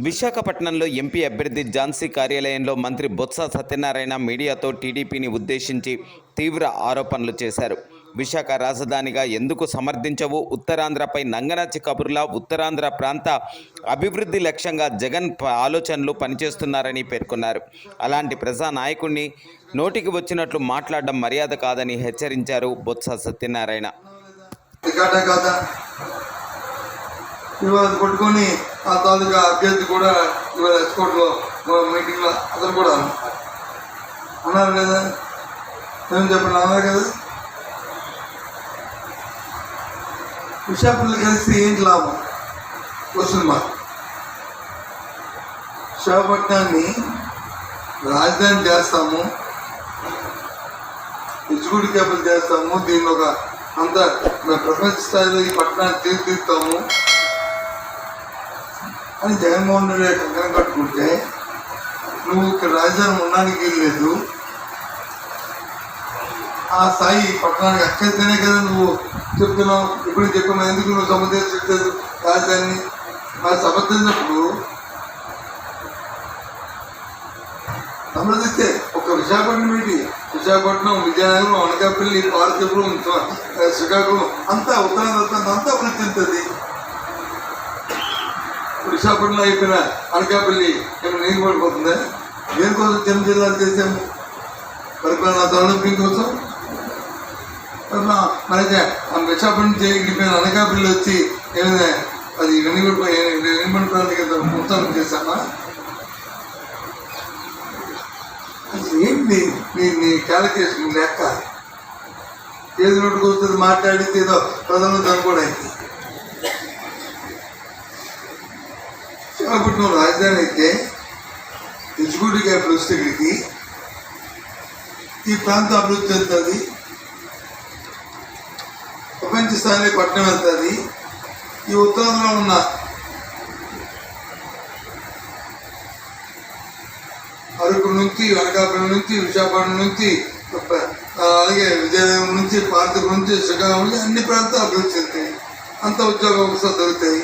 విశాఖపట్నంలో ఎంపీ అభ్యర్థి ఝాన్సీ కార్యాలయంలో మంత్రి బొత్స సత్యనారాయణ మీడియాతో టీడీపీని ఉద్దేశించి తీవ్ర ఆరోపణలు చేశారు. విశాఖ రాజధానిగా ఎందుకు సమర్థించవు? ఉత్తరాంధ్రపై నంగనాచి కబుర్లా ఉత్తరాంధ్ర ప్రాంత అభివృద్ధి లక్ష్యంగా జగన్ ప- ఆలోచనలు పనిచేస్తున్నారని పేర్కొన్నారు. అలాంటి ప్రజా నోటికి వచ్చినట్లు మాట్లాడడం మర్యాద కాదని హెచ్చరించారు బొత్స సత్యనారాయణ. ఇవాళ కొట్టుకొని పట్టుకొని ఆ తాలూకా అభ్యర్థి కూడా ఇవాళ ఎస్కోట్లో మీటింగ్లో అతను కూడా అన్నారు కదా. ఏమని చెప్పండి అన్నారు కదా. విశాఖపట్నం కలిసి ఏంటి లాభం? వస్తుంది మార్క్ విశాఖపట్నాన్ని రాజధాని చేస్తాము ఎగ్జిక్యూటివ్ క్యాపిటల్ చేస్తాము దీన్ని ఒక అంత ప్రపంచ స్థాయిలో ఈ పట్టణాన్ని తీర్చిదిద్దుతాము. అని జగన్మోహన్ రెడ్డి కంకణం కట్టుకుంటే నువ్వు ఇక్కడ రాజధాని ఉండడానికి లేదు. ఆ స్థాయి పట్టణానికి అక్కడితేనే కదా నువ్వు చెప్తున్నావు. ఇప్పుడు చెప్పిన ఎందుకు నువ్వు సమర్థించలేదు రాజధానిని మరి సమర్థించినప్పుడు సమర్థిస్తే ఒక విశాఖపట్నం ఏంటి? విశాఖపట్నం విజయనగరం అనకాపల్లి పార్తీపురం శ్రీకాకుళం అంతా ఉత్తరాంధ్ర అంతా అభివృద్ధి చెందుతుంది విశాఖపట్నంలో అయిపోయిన అనకాపల్లి ఏమైనా నీరు పడిపోతుందా? దేనికోసం చిన్న జిల్లాలు చేసాము పరిపాలన సౌలభ్యం కోసం మరి మనైతే ఆ విశాఖపట్నం చేయకపోయిన అనకాపల్లి వచ్చి ఏమైనా అది వెనుగడిపోయి వెనుగబడి ప్రాంతం మొత్తం చేశామా? ఏంటి నీ నీ క్యాలిక్యులేషన్ లెక్క? ఏది నోటుకు వస్తుంది మాట్లాడితే ఏదో దాని కూడా అయింది. విశాఖపట్నం రాజధాని అయితే ఎగ్జిక్యూటివ్ క్యాపిటల్ వస్తే ఇక్కడికి ఈ ప్రాంతం అభివృద్ధి చెందుతుంది ప్రపంచ స్థాయిలో పట్టణం వెళ్తుంది ఈ ఉత్తరాంధ్రలో ఉన్న అరకు నుంచి అనకాపల్లి నుంచి విశాఖపట్నం నుంచి అలాగే విజయనగరం నుంచి పార్తీపురం నుంచి శ్రీకాకుళం నుంచి అన్ని ప్రాంతాలు అభివృద్ధి చెందుతాయి. అంత ఉద్యోగ అవకాశాలు దొరుకుతాయి.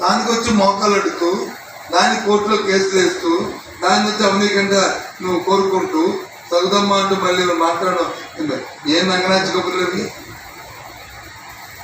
దానికి వచ్చి మోకాలు అడుగుతూ దాని కోర్టులో కేసులు వేస్తూ దాని నుంచి అవినీకంగా నువ్వు కోరుకుంటూ సగుదమ్మ అంటూ మళ్ళీ మాట్లాడడం ఏం నంగనాచి కబుర్లు అవి?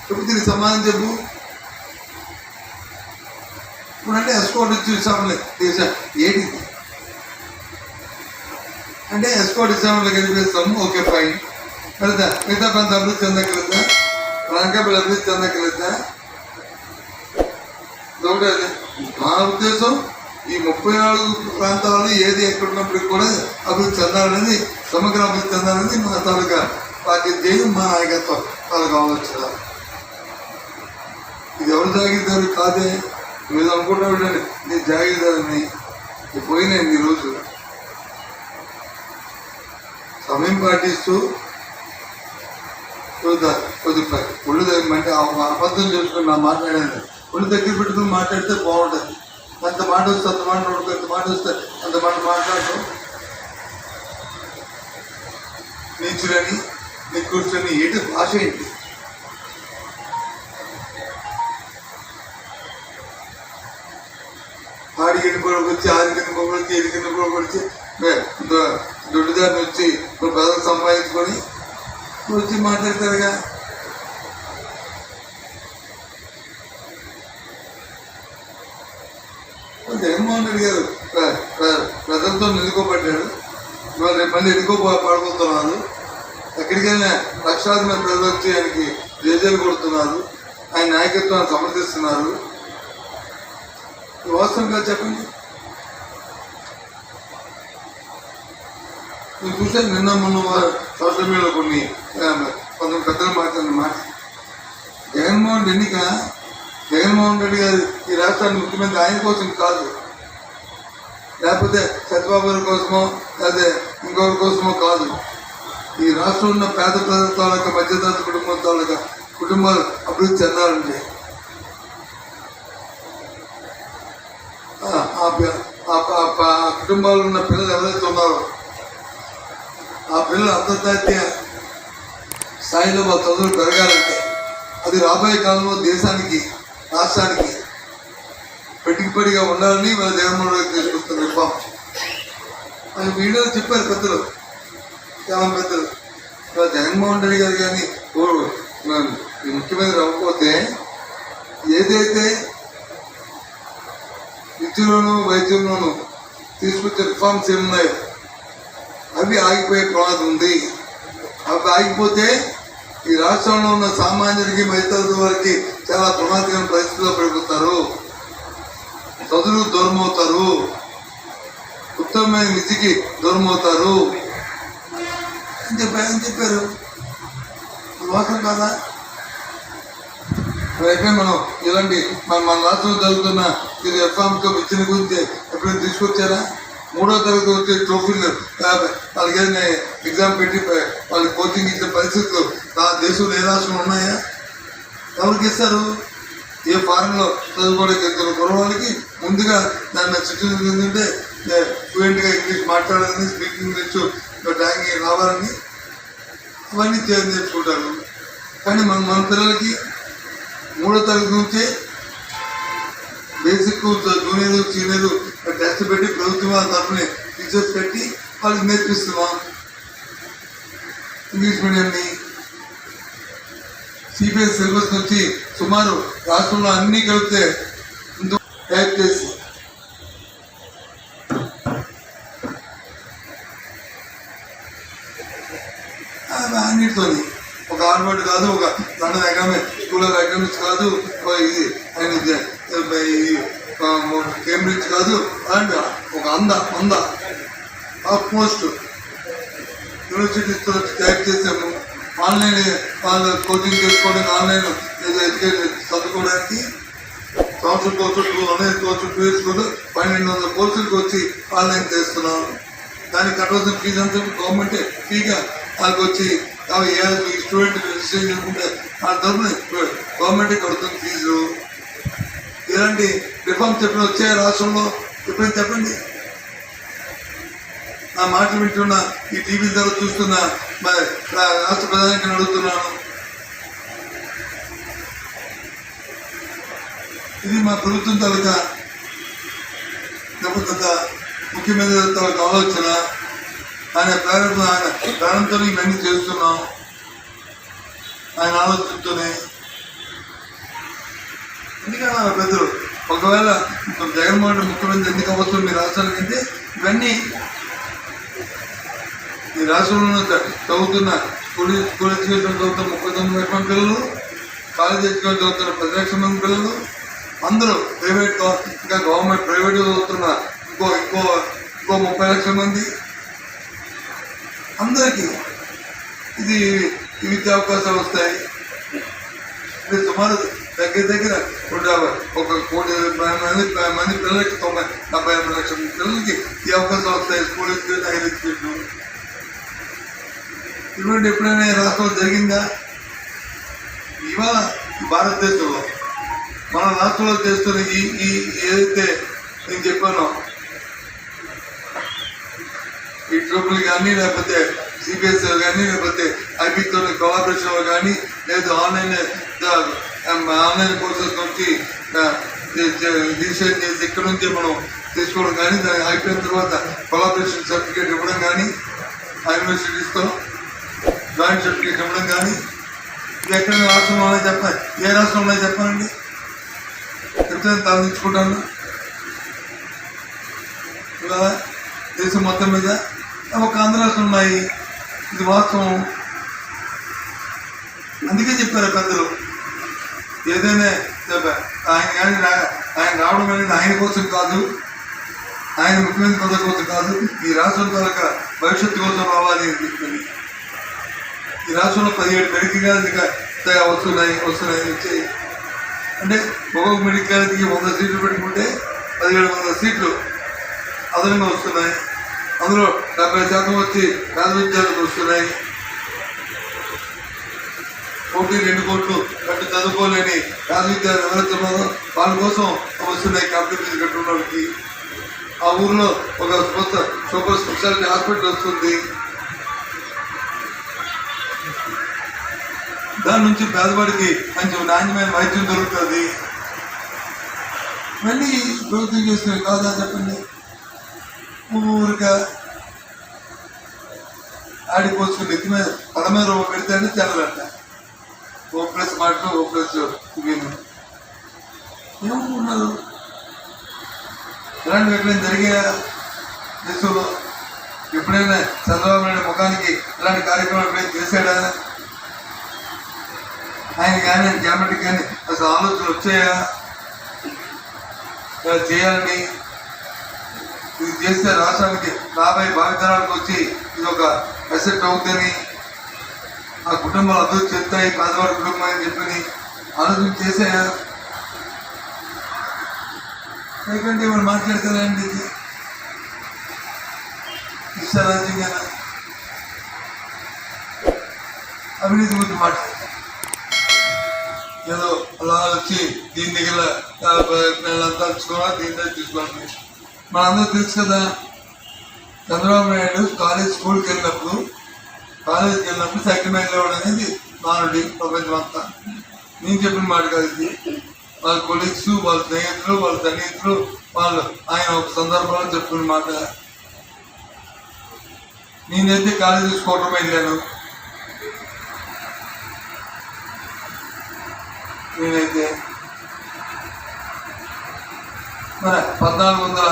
ఇప్పుడు దీనికి సమాధానం చెప్పు. ఇప్పుడంటే ఎస్కోట్ వచ్చి విశాఖలో తీసా. ఏంటి అంటే ఎస్కోట్ విశాఖలో గెలిపిస్తాము ఓకే ఫైన్ వెళ్తా మిగతా పంత అభివృద్ధి చెందగలుగుతా రంగపల్లి అభివృద్ధి చెందగలుగుతా కాబట్టి నా ఉద్దేశం ఈ ముప్పై నాలుగు ప్రాంతాలు ఏది ఎక్కడున్నప్పటికీ కూడా అభివృద్ధి చెందాలనేది సమగ్ర అభివృద్ధి చెందాలనేది మా తాలూకా పార్టీ ధ్యేయం మా నాయకత్వం తాలూకా ఆలోచన. ఇది ఎవరు జాగిరిదారు? కాదే. మీరు అనుకుంటావు నీ జాగిరిదారుని. పోయినాయి ఈరోజు రోజు సమయం పాటిస్తూ కొద్దిగా ఒళ్ళు అంటే అబద్ధం చేసుకుని నా మాట్లాడాను ఒళ్ళు దగ్గర పెట్టుకుని మాట్లాడితే బాగుంటుంది అంత మాట వస్తే అంత మాట నోడుకు అంత మాట వస్తే అంత మాట మాట్లాడటం నీచులని నీ కూర్చొని ఏంటి భాష ఏంటి? ఆడి కింద వచ్చి ఆడి కింద వచ్చి ఏడి కింద వచ్చి దొడ్డుదారిని వచ్చి పెద్దలు సంపాదించుకొని వచ్చి మాట్లాడతారుగా జగన్మోహన్ రెడ్డి గారు రథంతో ప్రజలతో నిలుకోబడ్డాడు. మరి రేపు మళ్ళీ ఎన్నుకో పడుతున్నారు ఎక్కడికైనా లక్షలాది మంది ప్రజలు వచ్చి ఆయనకి జేజేలు కొడుతున్నారు. ఆయన నాయకత్వాన్ని సమర్థిస్తున్నారు. వాస్తవం కదా చెప్పండి. నేను చూసాను నిన్న మొన్న సోషల్ మీడియాలో కొన్ని కొంత పెద్దలు మాట్లాడిన మాట. జగన్మోహన్ రెడ్డి ఎన్నిక జగన్మోహన్ రెడ్డి గారు ఈ రాష్ట్రాన్ని ముఖ్యమంత్రి ఆయన కోసం కాదు. లేకపోతే చంద్రబాబు గారి కోసమో లేకపోతే ఇంకొకరి కోసమో కాదు. ఈ రాష్ట్రంలో ఉన్న పేద ప్రజల తాలూకా మధ్యతరగతి కుటుంబం తాలూకా కుటుంబాలు అభివృద్ధి చెందాలంటే ఆ- ఆ కుటుంబాల్లో ఉన్న పిల్లలు ఎవరైతే ఉన్నారో ఆ పిల్లలు అంతర్జాతీయ స్థాయిలో మా చదువులు పెరగాలంటే అది రాబోయే కాలంలో దేశానికి రాష్ట్రానికి పెట్టుబడిగా ఉండాలని వాళ్ళ జగన్మోహన్ రెడ్డి తీసుకొస్తున్న రిఫార్మ్ అది వీడియోలో చెప్పారు పెద్దలు. చాలా పెద్దలు. ఇవాళ జగన్మోహన్ రెడ్డి గారు కానీ ఓ, ఈ ముఖ్యమంత్రి అవ్వకపోతే ఏదైతే విద్యలోను వైద్యంలోను తీసుకొచ్చే రిఫార్మ్స్ ఏమున్నాయో అవి ఆగిపోయే ప్రమాదం ఉంది. అవి ఆగిపోతే ఈ రాష్ట్రంలో ఉన్న సామాన్యుడికి మైతరగతి వారికి చాలా ప్రమాదకరమైన పరిస్థితుల్లో పడిపోతారు. చదువులు దూరం అవుతారు ఉత్తమమైన విధికి దూరం అవుతారు అని చెప్పారు అని చెప్పారు మోసం కదా రేపే మనం ఇలాంటి మన మన రాష్ట్రంలో జరుగుతున్న ఇది ఎఫ్ఆంతో విద్యల గురించి ఎప్పుడైనా తీసుకొచ్చారా మూడో తరగతి వచ్చే ట్రోఫీలు వాళ్ళకి ఏదైనా ఎగ్జామ్ పెట్టి వాళ్ళకి కోచింగ్ ఇచ్చే పరిస్థితులు నా దేశంలో ఏ రాష్ట్రంలో ఉన్నాయా ఎవరికి ఇస్తారు ఏ ఫారెన్లో చదువుకోవడానికి ఇద్దరు కురవాళ్ళకి ముందుగా దాన్ని సిటిజన్ ఏంటంటే ఫ్లూయెంట్గా ఇంగ్లీష్ మాట్లాడాలని స్పీకింగ్ ఇంగ్లీష్ డ్రాయింగ్ రావాలని అవన్నీ చే- నేర్చుకుంటారు. కానీ మన మన పిల్లలకి మూడో తరగతి నుంచే బేసిక్ జూనియర్ సీనియర్ టెస్ట్ పెట్టి ప్రభుత్వం తరఫునే టీచర్స్ పెట్టి వాళ్ళకి నేర్పిస్తున్నాం. ఇంగ్లీష్ మీడియంని సిబిఎస్ సిలబస్ నుంచి సుమారు రాష్ట్రంలో అన్ని కలిపితే ఇంత టైప్ చేసి. అవి ఒక హార్వర్డ్ కాదు ఒక London economic school of economics కాదు ఇది ఆయన కేంబ్రిడ్జ్ కాదు అండ్ ఒక అంద అంద టాప్ మోస్ట్ యూనివర్సిటీస్తో టైప్ చేసాము. ఆన్లైన్ వాళ్ళు కోచింగ్ చేసుకోవడానికి ఆన్లైన్ చదువుకోవడానికి సంవత్సరం కోర్సు టూ కోర్సులు కోర్సు టూ ఇయర్స్ పన్నెండు వందల కోర్సులకు వచ్చి ఆన్లైన్ చేస్తున్నాను దానికి కట్టవలసిన ఫీజు అంతా గవర్నమెంట్ ఫ్రీగా వాళ్ళకి వచ్చి ఏ స్టూడెంట్ రిజిస్ట్రేషన్ చేసుకుంటే వాళ్ళ తరఫున గవర్నమెంట్ కడుతుంది ఫీజు. ఇలాంటి రిఫార్మ్స్ చెప్పిన వచ్చే రాష్ట్రంలో ఎప్పుడైనా చెప్పండి? నా మాటలు వింటున్న ఈ టీవీ ద్వారా చూస్తున్న రాష్ట్ర ప్రధానికి అడుగుతున్నాను. ఇది మా ప్రభుత్వం తాలూకా లేకపోతే ముఖ్యమంత్రి తాలూకా ఆలోచన. ఆయన ప్రేరణ ఆయన ప్రేరణతో ఇవన్నీ చేస్తున్నాం ఆయన ఆలోచనతోనే. ఎందుకంటే మన పెద్దలు? ఒకవేళ జగన్మోహన్ రెడ్డి ముఖ్యమంత్రి ఎందుకు అవ్వచ్చు మీ రాష్ట్రానికి అంటే ఇవన్నీ ఈ రాష్ట్రంలో చదువుతున్న స్కూల్ స్కూల్ ఎడ్యుకేషన్ చదువుతున్న ముప్పై తొమ్మిది లక్షల పిల్లలు కాలేజ్ ఎడ్యుకేషన్ చదువుతున్న పది లక్షల మంది పిల్లలు అందరూ ప్రైవేట్ ఇంకా గవర్నమెంట్ ప్రైవేట్ చదువుతున్న ఇంకో ఇంకో ఇంకో ముప్పై లక్షల మంది. అందరికీ ఇది ఈ విద్యా అవకాశాలు వస్తాయి. ఇది సుమారు దగ్గర దగ్గర ఒక ఒక కోటి మంది మంది పిల్లలకి తొంభై డెబ్బై ఎనభై లక్షల మంది పిల్లలకి ఈ అవకాశాలు వస్తాయి. School education higher education. ఇటువంటి ఎప్పుడైనా రాష్ట్రంలో జరిగిందా? ఇవాళ భారతదేశంలో మన రాష్ట్రంలో చేస్తున్న ఈ ఈ ఏదైతే నేను చెప్పానో ఈ ట్రిపుల్ కానీ లేకపోతే సిబిఎస్ఈ కానీ లేకపోతే ఐపీతో కొలాబరేషన్ కానీ లేదు ఆన్లైన్ ఆన్లైన్ కోర్సెస్ నుంచి రిజిస్ట్రేషన్ చేసి ఇక్కడ నుంచి మనం తీసుకోవడం కానీ దాని అయిపోయిన తర్వాత కొలాబరేషన్ సర్టిఫికేట్ ఇవ్వడం కానీ యూనివర్సిటీస్తో జాయింట్ సర్టిఫికేట్ ఇవ్వడం కానీ ఎక్కడ రాష్ట్రంలో ఉన్నాయో చెప్పాలి ఏ రాష్ట్రంలో చెప్పాలండి? చెప్పానండి చెప్తే తరలించుకుంటాను దేశం మొత్తం మీద ఒక ఆంధ్రాలు ఉన్నాయి. ఇది వాస్తవం. అందుకే చెప్పారు పెద్దలు ఏదైనా చెప్పారు ఆయన కానీ ఆయన రావడం అనేది ఆయన కోసం కాదు. ఆయన ముఖ్యమంత్రి పదవి కోసం కాదు. ఈ రాష్ట్రం తాలూకా భవిష్యత్తు కోసం రావాలి అని చెప్పింది ఈ రాష్ట్రంలో పదిహేడు మెడికల్ కాలేజీగా వస్తున్నాయి వస్తున్నాయి వచ్చాయి. అంటే ఒక్కొక్క మెడికల్ కాలేజీకి వంద సీట్లు పెట్టుకుంటే పదిహేడు వందల సీట్లు అదనంగా వస్తున్నాయి. అందులో డెబ్బై శాతం వచ్చి పేద విద్యార్థులకు వస్తున్నాయి. కోటి రెండు కోట్లు కట్టు చదువుకోలేని పేద విద్యార్థులు ఎవరైతే ఉన్నారో వాళ్ళ కోసం వస్తున్నాయి కంప్యూటర్ ఫీజు కట్టుకున్న వాళ్ళకి. ఆ ఊర్లో ఒక సూపర్ స్పెషాలిటీ హాస్పిటల్ వస్తుంది. దాని నుంచి పేదవాడికి మంచి నాణ్యమైన వైద్యం దొరుకుతుంది. మళ్ళీ ప్రభుత్వం చేస్తున్నారు కాదా చెప్పండి? ఊరిగా ఆడిపోసుకుని నెత్తి మీద పదమూడు రూపాయలు పెడితేనే తెల్లరంట. ఓ ప్లస్ మాట ఓ ప్లస్ ఇవేను ఏమనుకున్నారు ఎలాంటి ఎప్పుడైనా జరిగే దేశంలో ఎప్పుడైనా చంద్రబాబు నాయుడు ముఖానికి ఇలాంటి కార్యక్రమం ఎప్పుడైనా చేశాడా? ఆయన కానీ ఆయన క్యాబినెట్ కానీ అసలు ఆలోచనలు వచ్చాయా? ఇలా చేయాలని ఇది చేస్తే రాష్ట్రానికి రాబోయే భావితరాలకు వచ్చి ఇది ఒక అసెట్ అవుతుందని ఆ కుటుంబాలు అభివృద్ధి చెందుతాయి పేదవారి కుటుంబం అని చెప్పని ఆలోచన చేసాయా ఎందుకంటే మనం మాట్లాడతారండి ఇది ఇష్టారాజ్యం కదా అవినీతి గురించి మాట్లాడతారు ఏదో అలా వచ్చి దీని దగ్గర నెలంతా తీసుకోవాలి దీని దగ్గర తీసుకోవాలి మనందరూ తెలుసు కదా చంద్రబాబు నాయుడు కాలేజ్ స్కూల్కి వెళ్ళినప్పుడు కాలేజీకి వెళ్ళినప్పుడు సెకండ్ మీద ఇవ్వడం అనేది మానవుడి ప్రపంచం అంతా. నేను చెప్పిన మాట కాదు ఇది. వాళ్ళ కొలీగ్స్ వాళ్ళ స్నేహితులు వాళ్ళ సన్నిహితులు వాళ్ళు ఆయన ఒక సందర్భంలో చెప్పుకున్న మాట. నేనైతే కాలేజీ స్కూటర్ వెళ్ళాను. నేనైతే మరి పద్నాలుగు వందల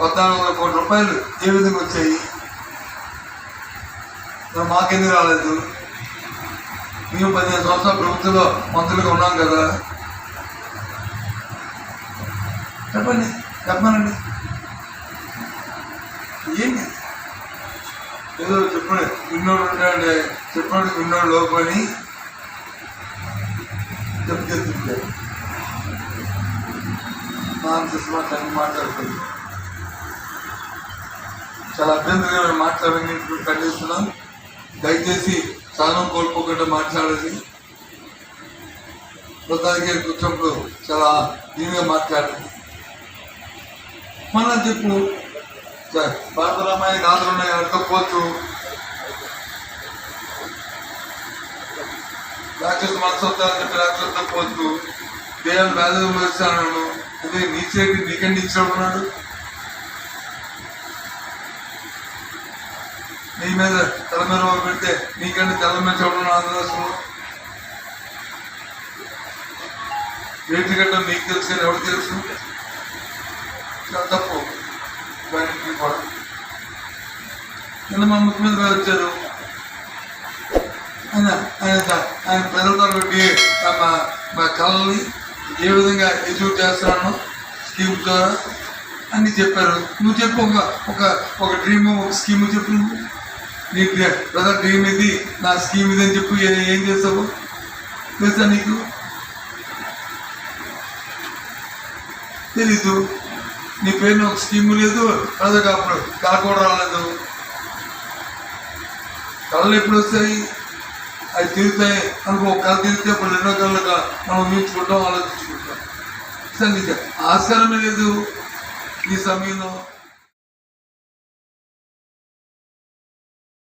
పద్నాలుగు వందల కోట్ల రూపాయలు ఏ విధంగా వచ్చాయి? మాకెందుకు రాలేదు? మేము పదిహేను సంవత్సరాల ప్రభుత్వంలో మంత్రులుగా ఉన్నాం కదా. చెప్పండి చెప్పనండి ఏంటి? ఏదో చెప్పండి విన్నోడు ఉంటాడంటే చెప్పండి విన్నోడు లోపని చెప్తే నాన్సెన్స్ మాట్లాడి మాట్లాడుతుంది చాలా అభ్యంతరమైన మాట్లాడాలని ఖండిస్తున్నాం దయచేసి స్థానం కోల్పోకుండా మాట్లాడేది ప్రధానికి కూర్చోప్పుడు చాలా దీనిగా మాట్లాడాలి మన చెప్పు. భారత రామాయణ గాథలు ఉన్నాయి. రాక్షస మనసొత్తారని చెప్పి రాక్షస పోతూ దేవుని వేదం వేస్తాను అదే నీ చేతి నీకండి ఇచ్చినప్పుడు నీ మీద తల మీద పెడితే నీకంటే తల మీద చూడడం ఆంధ్రదేశంలో వేటి గట్ట నీకు తెలుసు కానీ ఎవరు తెలుసు? చాలా తప్పు. బయటికి కూడా నిన్న మా ముఖ్యమంత్రి వచ్చారు. ఆయన ఆయన ఆయన మా మా కళల్ని ఏ విధంగా ఎదురు చేస్తున్నాను స్కీమ్ ద్వారా అన్ని చెప్పారు. నువ్వు చెప్పు ఒక ఒక ఒక డ్రీమ్ ఒక స్కీమ్ చెప్పు నువ్వు. నీ బ్రదర్ డ్రీమ్ ఇది నా స్కీమ్ ఇది అని చెప్పు ఏం చేస్తావు? తెలుసా నీకు? తెలీదు. నీ పేరున ఒక స్కీమ్ లేదు బ్రదర్ అప్పుడు కళ కూడా రాలేదు. కళలు ఎప్పుడు వస్తాయి? అవి తీరుతాయి అనుకో ఒక కళ తీరితే అప్పుడు రెండో కళ్ళగా మనం ఊహించుకుంటాం ఆలోచించుకుంటాం. సరే నీకు ఆస్కారమే లేదు ఈ సమయంలో.